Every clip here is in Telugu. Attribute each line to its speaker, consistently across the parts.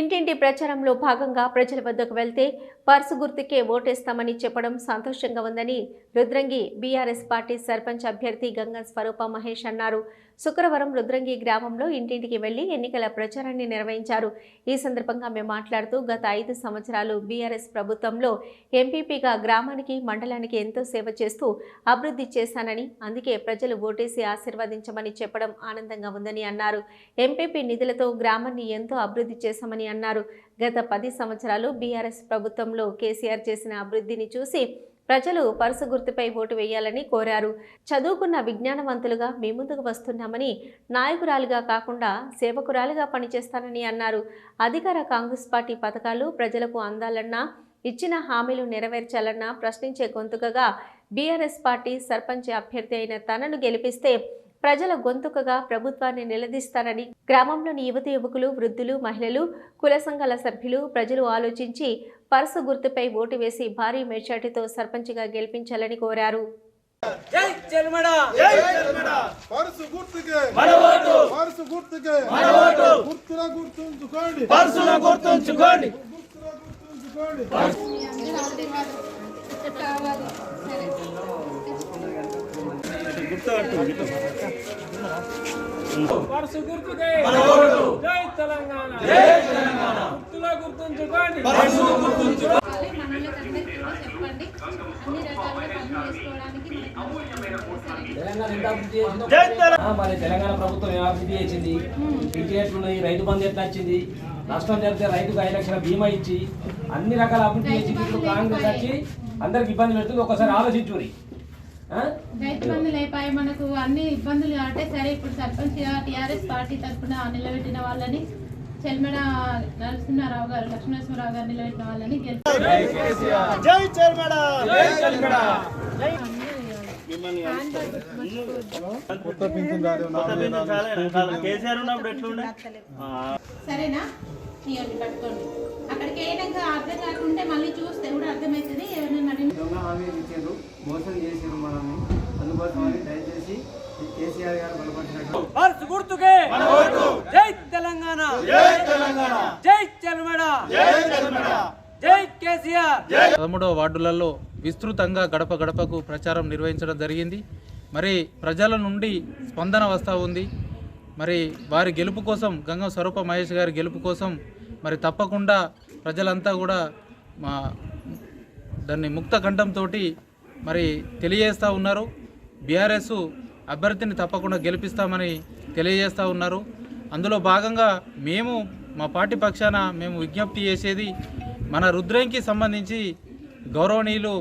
Speaker 1: ఇంటింటి ప్రచారంలో భాగంగా ప్రజల వద్దకు వెళ్తే పర్సు గుర్తుకే ఓటేస్తామని చెప్పడం సంతోషంగా ఉందని రుద్రంగి బీఆర్ఎస్ పార్టీ సర్పంచ్ అభ్యర్థి గంగా స్వరూప మహేష్ అన్నారు. శుక్రవారం రుద్రంగి గ్రామంలో ఇంటింటికి వెళ్ళి ఎన్నికల ప్రచారాన్ని నిర్వహించారు. ఈ సందర్భంగా ఆమె మాట్లాడుతూ గత ఐదు సంవత్సరాలు బీఆర్ఎస్ ప్రభుత్వంలో ఎంపీపీగా గ్రామానికి మండలానికి ఎంతో సేవ చేస్తూ అభివృద్ధి చేశానని అందుకే ప్రజలు ఓటేసి ఆశీర్వదించమని చెప్పడం ఆనందంగా ఉందని అన్నారు. ఎంపీపీ నిధులతో గ్రామాన్ని ఎంతో అభివృద్ధి చేశామని అన్నారు. గత పది సంవత్సరాలు బీఆర్ఎస్ ప్రభుత్వంలో కేసీఆర్ చేసిన అభివృద్ధిని చూసి ప్రజలు పరుసు గుర్తుపై ఓటు వేయాలని కోరారు. చదువుకున్న విజ్ఞానవంతులుగా మీ ముందుకు వస్తున్నామని నాయకురాలుగా కాకుండా సేవకురాలుగా పనిచేస్తానని అన్నారు. అధికార కాంగ్రెస్ పార్టీ పథకాలు ప్రజలకు అందాలన్నా ఇచ్చిన హామీలు నెరవేర్చాలన్నా ప్రశ్నించే గొంతుకగా బీఆర్ఎస్ పార్టీ సర్పంచ్ అభ్యర్థి అయిన తనను గెలిపిస్తే ప్రజల గొంతుకగా ప్రభుత్వాన్ని నిలదీస్తానని గ్రామంలోని యువత యువకులు వృద్ధులు మహిళలు కుల సంఘాల సభ్యులు ప్రజలు ఆలోచించి పరసు గుర్తుపై ఓటు వేసి భారీ మెజార్టీతో సర్పంచ్గా గెలిపించాలని కోరారు.
Speaker 2: జై చెల్మడ
Speaker 3: పరుసు గుర్తుకే!
Speaker 2: మన ఓటు!
Speaker 3: పరుసు గుర్తుకే!
Speaker 2: మన ఓటు!
Speaker 3: గుర్తుల గుర్తుంచుకోండి!
Speaker 2: పర్సుల గుర్తుంచుకోండి!
Speaker 3: గుర్తుల గుర్తుంచుకోండి!
Speaker 4: పర్సు! గుర్తుకే
Speaker 2: మన
Speaker 5: పనులు చేసుకోవడానికి మనకు
Speaker 2: జై తెలంగాణ.
Speaker 6: మరి తెలంగాణ ప్రభుత్వం ఏం అభివృద్ధి చేసింది? టికెట్లు ఉన్నాయి రైతు బంధు ఎట్లా వచ్చింది? నష్టం జరిగితే రైతుకు ఐదు లక్షల బీమా ఇచ్చి అన్ని రకాల అభివృద్ధి ఇప్పుడు కాంగ్రెస్ వచ్చి అందరికి ఇబ్బంది పెడుతుంది. ఒకసారి ఆలోచించురి ఆ?
Speaker 5: రైతు బంధులు అయిపోయి మనకు అన్ని ఇబ్బందులు అంటే సరే ఇప్పుడు సర్పంచ్ టీఆర్ఎస్ పార్టీ తరఫున నిలబెట్టిన వాళ్ళని చెల్మెడ నరసింహారావు గారు లక్ష్మీనరసింహారావు గారు నిలబెట్టిన వాళ్ళని సరేనా? పట్టుకోండి అక్కడికి అయినాక అర్థం కాకుంటే మళ్ళీ చూస్తే కూడా అర్థమవుతుంది.
Speaker 7: దొంగ హామీలు ఇచ్చారు మోసం చేసారు మనల్ని. అందుకోసం దయచేసి కేసీఆర్ గారు బలపరిచినట్టు.
Speaker 4: గుర్తుకే. జై తెలంగాణ.
Speaker 2: జై తెలంగాణ.
Speaker 4: జై
Speaker 2: జై
Speaker 4: కేసీఆర్.
Speaker 8: పదమూడవ వార్డులలో విస్తృతంగా గడప గడపకు ప్రచారం నిర్వహించడం జరిగింది. మరి ప్రజల నుండి స్పందన వస్తూ ఉంది. మరి వారి గెలుపు కోసం గంగం స్వరూప మహేష్ గారి గెలుపు కోసం మరి తప్పకుండా ప్రజలంతా కూడా మా దాన్ని ముక్త కంఠంతో మరి తెలియజేస్తూ ఉన్నారు. బీఆర్ఎస్ అభ్యర్థిని తప్పకుండా గెలిపిస్తామని తెలియజేస్తూ ఉన్నారు. అందులో భాగంగా మేము మా పార్టీ పక్షాన మేము విజ్ఞప్తి చేసేది మన రుద్రంకి సంబంధించి గౌరవనీయులు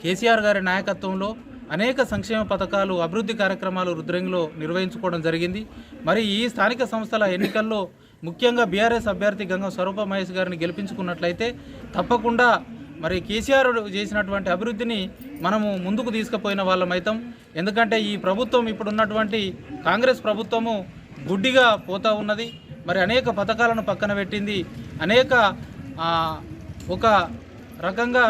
Speaker 8: కేసీఆర్ గారి నాయకత్వంలో అనేక సంక్షేమ పథకాలు అభివృద్ధి కార్యక్రమాలు రుద్రంగిలో నిర్వహించుకోవడం జరిగింది. మరి ఈ స్థానిక సంస్థల ఎన్నికల్లో ముఖ్యంగా బీఆర్ఎస్ అభ్యర్థి గంగం స్వరూప మహేష్ గారిని గెలిపించుకున్నట్లయితే తప్పకుండా మరి కేసీఆర్ చేసినటువంటి అభివృద్ధిని మనము ముందుకు తీసుకుపోయిన వాళ్ళమైతాం ఎందుకంటే ఈ ప్రభుత్వం ఇప్పుడున్నటువంటి కాంగ్రెస్ ప్రభుత్వము గుడ్డిగా పోతా ఉన్నది. మరి అనేక పథకాలను పక్కన పెట్టింది. అనేక ఒక రకంగా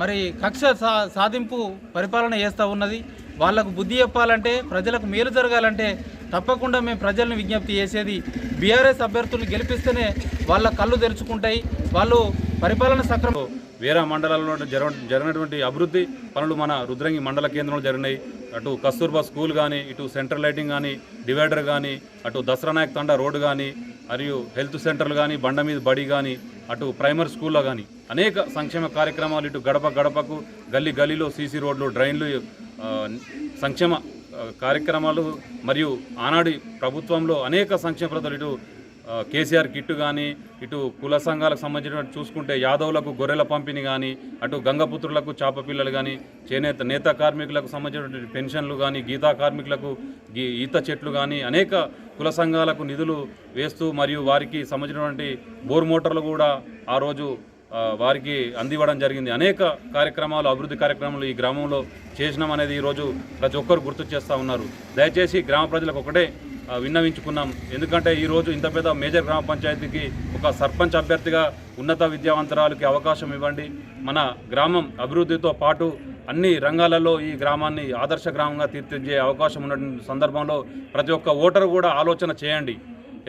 Speaker 8: మరి కక్ష సా సాధింపు పరిపాలన చేస్తూ ఉన్నది. వాళ్ళకు బుద్ధి చెప్పాలంటే ప్రజలకు మేలు జరగాలంటే తప్పకుండా మేము ప్రజల్ని విజ్ఞప్తి చేసేది బీఆర్ఎస్ అభ్యర్థులను గెలిపిస్తేనే వాళ్ళ కళ్ళు తెరుచుకుంటాయి వాళ్ళు పరిపాలన సక్రమం
Speaker 9: వేరే మండలాల్లో జరగ జరిగినటువంటి అభివృద్ధి పనులు మన రుద్రంగి మండల కేంద్రంలో జరిగినాయి. అటు కస్తూర్బా స్కూల్ కానీ ఇటు సెంట్రల్ లైటింగ్ కానీ డివైడర్ కానీ అటు దసరా నాయక్ తండా రోడ్డు కానీ మరియు హెల్త్ సెంటర్లు కానీ బండ మీద బడి కానీ అటు ప్రైమరీ స్కూల్లో కానీ అనేక సంక్షేమ కార్యక్రమాలు ఇటు గడప గడపకు గల్లీ గల్లీలో సీసీ రోడ్లు డ్రైన్లు సంక్షేమ కార్యక్రమాలు మరియు ఆనాడు ప్రభుత్వంలో అనేక సంక్షేమ పథకాలు ఇటు కేసీఆర్ కిట్టు కానీ ఇటు కుల సంఘాలకు సంబంధించినటువంటి చూసుకుంటే యాదవులకు గొర్రెల పంపిణీ కానీ అటు గంగపుత్రులకు చేప పిల్లలు కానీ చేనేత నేత కార్మికులకు సంబంధించినటువంటి పెన్షన్లు కానీ గీతా కార్మికులకు గీ ఈత చెట్లు కానీ అనేక కుల సంఘాలకు నిధులు వేస్తూ మరియు వారికి సంబంధించినటువంటి బోర్ మోటార్లు కూడా ఆ రోజు వారికి అందివ్వడం జరిగింది. అనేక కార్యక్రమాలు అభివృద్ధి కార్యక్రమాలు ఈ గ్రామంలో చేసినాం అనేది ఈరోజు ప్రతి ఒక్కరు గుర్తు చేస్తూ ఉన్నారు. దయచేసి గ్రామ ప్రజలకు ఒకటే విన్నవించుకున్నాం. ఎందుకంటే ఈరోజు ఇంత పెద్ద మేజర్ గ్రామ పంచాయతీకి ఒక సర్పంచ్ అభ్యర్థిగా ఉన్నత విద్యావంతరాలకి అవకాశం ఇవ్వండి. మన గ్రామం అభివృద్ధితో పాటు అన్ని రంగాలలో ఈ గ్రామాన్ని ఆదర్శ గ్రామంగా తీర్చిదిద్దే అవకాశం ఉన్న సందర్భంలో ప్రతి ఒక్క ఓటరు కూడా ఆలోచన చేయండి.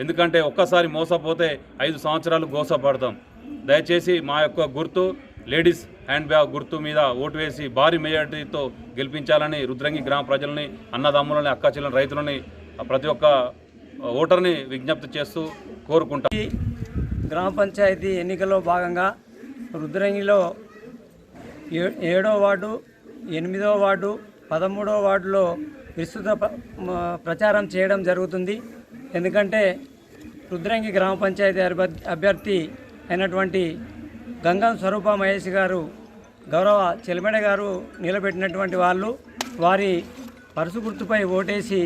Speaker 9: ఎందుకంటే ఒక్కసారి మోసపోతే ఐదు సంవత్సరాలు గోసపడతాం. దయచేసి మా యొక్క గుర్తు లేడీస్ హ్యాండ్ బ్యాగ్ గుర్తు మీద ఓటు వేసి భారీ మెజార్టీతో గెలిపించాలని రుద్రంగి గ్రామ ప్రజలని అన్నదమ్ములని అక్కాచెల్లని రైతులని ప్రతి ఒక్క ఓటర్ని విజ్ఞప్తి చేస్తూ కోరుకుంటాం
Speaker 7: గ్రామ పంచాయతీ ఎన్నికల్లో భాగంగా రుద్రంగిలో ఏ- ఏడో వార్డు ఎనిమిదో వార్డు పదమూడో వార్డులో విస్తృత ప్రచారం చేయడం జరుగుతుంది. ఎందుకంటే రుద్రంగి గ్రామ పంచాయతీ అభ్యర్థి అయినటువంటి గంగం స్వరూప మహేష్ గారు గౌరవ చెలిమెడ గారు నిలబెట్టినటువంటి వాళ్ళు వారి పరుసు గుర్తుపై ఓటేసి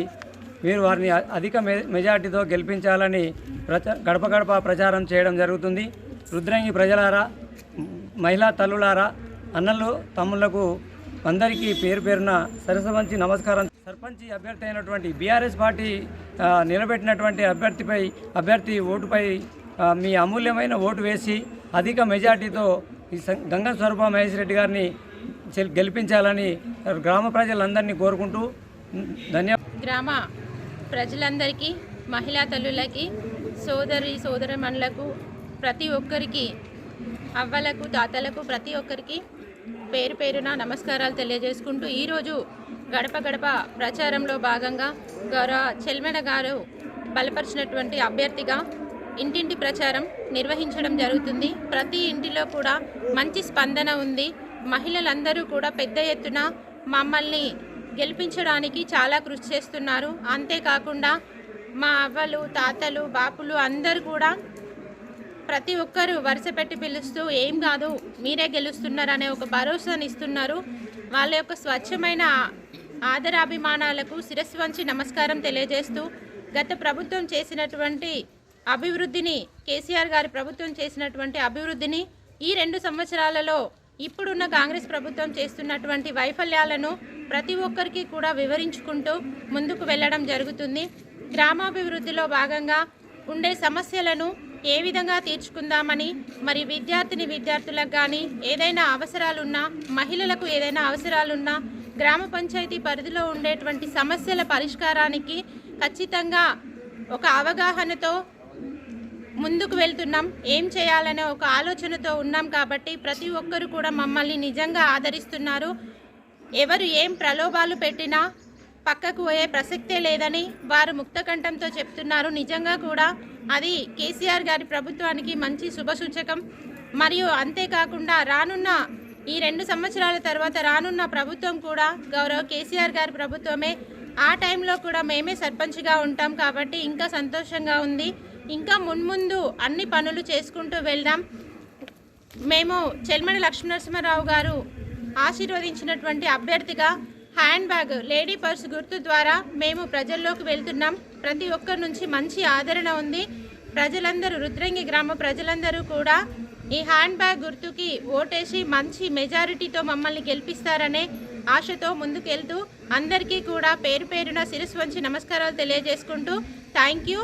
Speaker 7: మీరు వారిని అధిక మె మెజార్టీతో గెలిపించాలని ప్రచ గడప గడప ప్రచారం చేయడం జరుగుతుంది. రుద్రంగి ప్రజలారా మహిళా తల్లులారా అన్నలు తమ్ముళ్ళకు అందరికీ పేరు పేరున సరసమంచి నమస్కారం. సర్పంచ్ అభ్యర్థి అయినటువంటి బీఆర్ఎస్ పార్టీ నిలబెట్టినటువంటి అభ్యర్థిపై అభ్యర్థి ఓటుపై మీ అమూల్యమైన ఓటు వేసి అధిక మెజార్టీతో ఈ సం- గంగా స్వరూప మహేష్ రెడ్డి గారిని గెలిపించాలని గ్రామ ప్రజలందరినీ కోరుకుంటూ ధన్యవాద
Speaker 5: గ్రామ ప్రజలందరికీ మహిళా తల్లులకి సోదరి సోదరమణులకు ప్రతి ఒక్కరికి అవ్వలకు తాతలకు ప్రతి ఒక్కరికి పేరు పేరున నమస్కారాలు తెలియజేసుకుంటూ ఈరోజు గడప గడప ప్రచారంలో భాగంగా గౌరవ చెల్మెడ గారు బలపరిచినటువంటి అభ్యర్థిగా ఇంటింటి ప్రచారం నిర్వహించడం జరుగుతుంది. ప్రతి ఇంటిలో కూడా మంచి స్పందన ఉంది. మహిళలందరూ కూడా పెద్ద ఎత్తున మమ్మల్ని గెలిపించడానికి చాలా కృషి చేస్తున్నారు. అంతేకాకుండా మా అవ్వలు తాతలు బాపులు అందరూ కూడా ప్రతి ఒక్కరు వరుస పెట్టి పిలుస్తూ ఏం కాదు మీరే గెలుస్తున్నారనే ఒక భరోసాని ఇస్తున్నారు. వాళ్ళ యొక్క స్వచ్ఛమైన ఆదరాభిమానాలకు శిరస్సు వంచి నమస్కారం తెలియజేస్తూ గత ప్రభుత్వం చేసినటువంటి అభివృద్ధిని కేసీఆర్ గారి ప్రభుత్వం చేసినటువంటి అభివృద్ధిని ఈ రెండు సంవత్సరాలలో ఇప్పుడున్న కాంగ్రెస్ ప్రభుత్వం చేస్తున్నటువంటి వైఫల్యాలను ప్రతి ఒక్కరికి కూడా వివరించుకుంటూ ముందుకు వెళ్ళడం జరుగుతుంది. గ్రామాభివృద్ధిలో భాగంగా ఉండే సమస్యలను ఏ విధంగా తీర్చుకుందామని మరి విద్యార్థిని విద్యార్థులకు కానీ ఏదైనా అవసరాలున్నా మహిళలకు ఏదైనా అవసరాలున్నా గ్రామ పంచాయతీ పరిధిలో ఉండేటువంటి సమస్యల పరిష్కారానికి ఖచ్చితంగా ఒక అవగాహనతో ముందుకు వెళ్తున్నాం. ఏం చేయాలనే ఒక ఆలోచనతో ఉన్నాం కాబట్టి ప్రతి ఒక్కరు కూడా మమ్మల్ని నిజంగా ఆదరిస్తున్నారు. ఎవరు ఏం ప్రలోభాలు పెట్టినా పక్కకు పోయే ప్రసక్తే లేదని వారు ముక్తకంఠంతో చెప్తున్నారు. నిజంగా కూడా అది కేసీఆర్ గారి ప్రభుత్వానికి మంచి శుభసూచకం మరియు అంతేకాకుండా రానున్న ఈ రెండు సంవత్సరాల తర్వాత రానున్న ప్రభుత్వం కూడా గౌరవ కేసీఆర్ గారి ప్రభుత్వమే. ఆ టైంలో కూడా మేమే సర్పంచ్గా ఉంటాం కాబట్టి ఇంకా సంతోషంగా ఉంది. ఇంకా మున్ముందు అన్ని పనులు చేసుకుంటూ వెళ్దాం. మేము చెల్మడి లక్ష్మీనరసింహారావు గారు ఆశీర్వదించినటువంటి అభ్యర్థిగా హ్యాండ్ బ్యాగ్ లేడీ పర్స్ గుర్తు ద్వారా మేము ప్రజల్లోకి వెళ్తున్నాం. ప్రతి ఒక్కరి నుంచి మంచి ఆదరణ ఉంది. ప్రజలందరూ రుద్రంగి గ్రామ ప్రజలందరూ కూడా ఈ హ్యాండ్ బ్యాగ్ గుర్తుకి ఓటేసి మంచి మెజారిటీతో మమ్మల్ని గెలిపిస్తారనే ఆశతో ముందుకెళ్తూ అందరికీ కూడా పేరు పేరున శిరస్సు వంచి నమస్కారాలు తెలియజేసుకుంటూ థ్యాంక్ యూ.